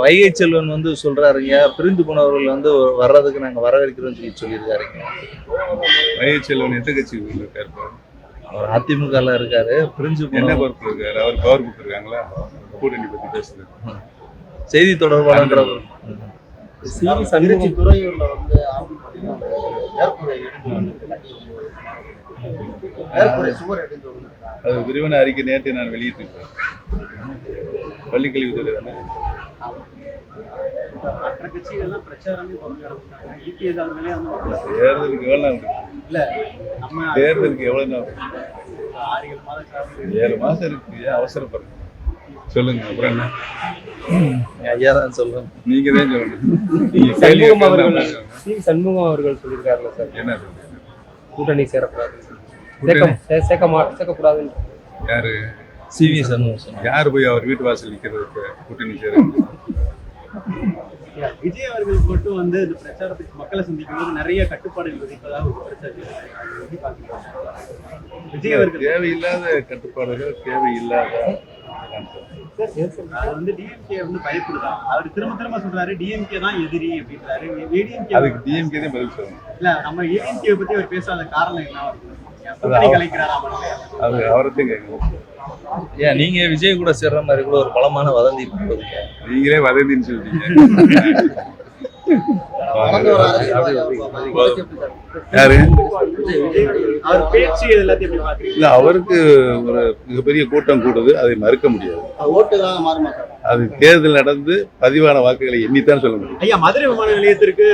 வைகை செல்வன் வந்து சொல்றாருங்க. பிரிந்து போனவர்கள் வந்து வர்றதுக்கு நாங்க வரவேற்கிறோம்னு சொல்லி சொல்லியிருக்காருங்க. வைகை செல்வன் எந்த கட்சிக்கு இருக்காரு? அவர் அதிமுகல இருக்காரு. பிரிஞ்சு என்ன பொறுப்பு இருக்காரு? அவர் பவர் கொடுத்துருக்காங்களா? கூட்டணி பத்தி பேசுறது. செய்தி தொடர்பாளர். அது விரிவான அறிக்கை நேற்று நான் வெளியிட்டிருக்கேன் பள்ளிக்கல்வித்துறை தானே? தேர்தலுக்கு நாள்? நாள்? ஏழு மாதம் இருக்கு. ஏன் சொல்லுங்க அப்புறம் என்ன? ஐயா தான் சொல்றேன் நீங்க தான் சொல்லணும் சண்முகம் கேட்டா அவர்கள் சண்முகம் அவர்கள் சொல்லியிருக்காருல்ல சார். என்ன கூட்டணி சேரக்கூடாது சேர்க்க சேர்க்க மா சேர்க்கக்கூடாதுன்னு யாரு? C V Shanmugam. யாரு போய் அவர் வீட்டு வாசல் நிக்கிறதுக்கு கூட்டணி சேருங்க விஜய் அவர்கள் மட்டும் வந்து இந்த பிரச்சாரத்துக்கு மக்களை சந்திக்கும் போது நிறைய கட்டுப்பாடுகள் விதிப்பதாக ஒரு பிரச்சாரம்? விஜய் அவர்கள் தேவையில்லாத கட்டுப்பாடுகள் தேவையில்லாத அது வந்து டிஎம்கே வந்து பயப்படுதா அவர் திரும்ப திரும்ப சொல்றாரு டிஎம்கே தான் எதிரி அப்படின்றாரு. ஏடிஎம்கே அதுக்கு டிஎம்கே தான் பதில் சொல்லணும். இல்ல நம்ம ஏடிஎம்கே பத்தி அவர் பேசாத காரணம் என்ன? கூட்டணி கலைக்கிறாரா? அது அவர்த்தையும் கேட்கணும். ஏன் நீங்க விஜய் கூட சேர்ற மாதிரி கூட ஒரு பலமான வதந்தி நீங்களே வதந்தின்னு சொல்றீங்க? யாரு? இல்ல அவருக்கு ஒரு மிகப்பெரிய கூட்டம் கூடுது. அதை மறுக்க முடியாது. அது தேர்தல் நடந்து பதிவான வாக்குகளை எண்ணித்தான் சொல்ல முடியும். ஐயா மதுரை விமான நிலையத்திற்கு